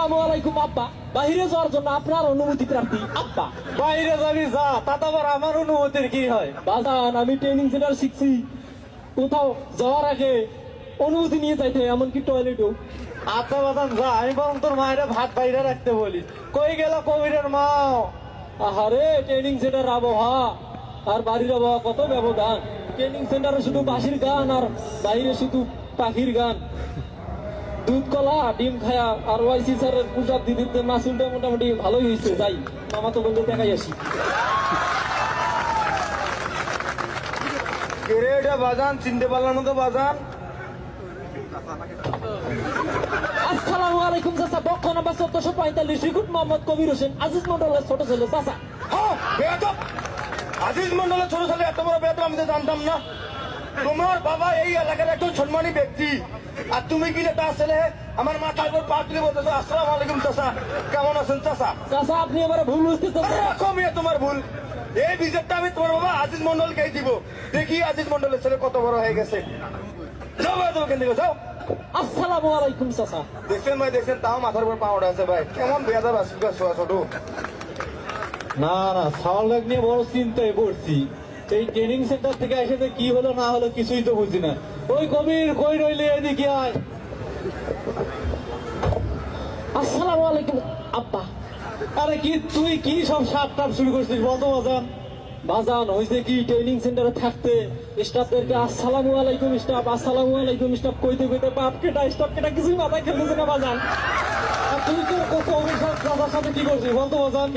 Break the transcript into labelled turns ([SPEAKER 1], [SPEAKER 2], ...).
[SPEAKER 1] আসসালামু আলাইকুম আব্বা। বাইরে যাওয়ার জন্য আপনার অনুমতি প্রার্থী আব্বা।
[SPEAKER 2] বাইরে যাবি যা। তাতে আবার আমার অনুমতির কি হয়?
[SPEAKER 1] বাজান আমি ট্রেনিং সেন্টার শিখছি। কোথাও যাওয়ার আগে অনুমতি নিয়ে যাইতে এমনকি টয়লেটেও
[SPEAKER 2] আচ্ছা বাজান যা। আমি বরং তোর মায়ের ভাত বাইরে রাখতে বলি। কই গেল কবিরের মা
[SPEAKER 1] আহারে ট্রেনিং সেন্টার আবহাওয়া। আর বাড়ির আবহাওয়া কত ব্যবধান। ট্রেনিং সেন্টারে শুধু বাঁশির গান আর বাইরে শুধু পাখির গান। দুধ কলা ডিম খায়া আর ওয়াইসি স্যারের পূজার দিদিতে মাসুলটা মোটামুটি ভালোই হয়েছে। যাই মামা তো বন্ধু দেখাই আসি।
[SPEAKER 2] কেরে এটা বাজান চিনতে পারলাম না তো বাজান।
[SPEAKER 1] আসসালামু আলাইকুম চাচা। পক্ষ নাম্বার চোদ্দশো পঁয়তাল্লিশ রিকুট মোহাম্মদ কবির হোসেন আজিজ মন্ডলের ছোট ছেলে চাচা।
[SPEAKER 2] আজিজ মন্ডলের ছোট ছেলে এত বড় বেয়াদব আমি তো জানতাম না। তোমার বাবা এই এলাকার একজন সম্মানী ব্যক্তি। আর তুমি কি তার ছেলে? আমার মাথার উপর পা তুলে বলতেছো আসসালামু আলাইকুম চাচা কেমন আছেন চাচা?
[SPEAKER 1] চাচা আপনি এবারে ভুল বুঝতেছেন।
[SPEAKER 2] আরে তোমার ভুল। এই বিজেপটা আমি তোমার বাবা আজিজ মন্ডলকেই দিব। দেখি আজিজ মন্ডলের ছেলে কত বড় হয়ে গেছে। যাও ভাই তোমাকে দিকে যাও।
[SPEAKER 1] আসসালামু আলাইকুম চাচা।
[SPEAKER 2] দেখছেন ভাই দেখছেন তাও মাথার উপর পাউডার আছে ভাই। কেমন বেয়াদব আসিস ছোট ছোট।
[SPEAKER 3] না না সাওয়াল নিয়ে বড় চিন্তায় পড়ছি। এই ট্রেনিং সেন্টার থেকে এসে কি হলো না হলো কিছুই তো বুঝি না। ওই কবির কই রইলে এদিকে
[SPEAKER 1] আসসালামু আলাইকুম, আব্বা।
[SPEAKER 3] আরে কি, তুই কি সব সাপ টাপ শুরু করছিস বলতো বাজান?
[SPEAKER 1] বাজান হয়েছে কি ট্রেনিং সেন্টারে থাকতে স্টাফদেরকে আসসালামু আলাইকুম স্টাফ আসসালামু আলাইকুম স্টাফ কইতে কইতে বাপ কেটা স্টাফ কেটা কিছুই মাথায় খেলতেছে না, বাজান।
[SPEAKER 3] তুই তো কত অভিশাপ দাদার সাথে কি করছিস বলতো বাজান?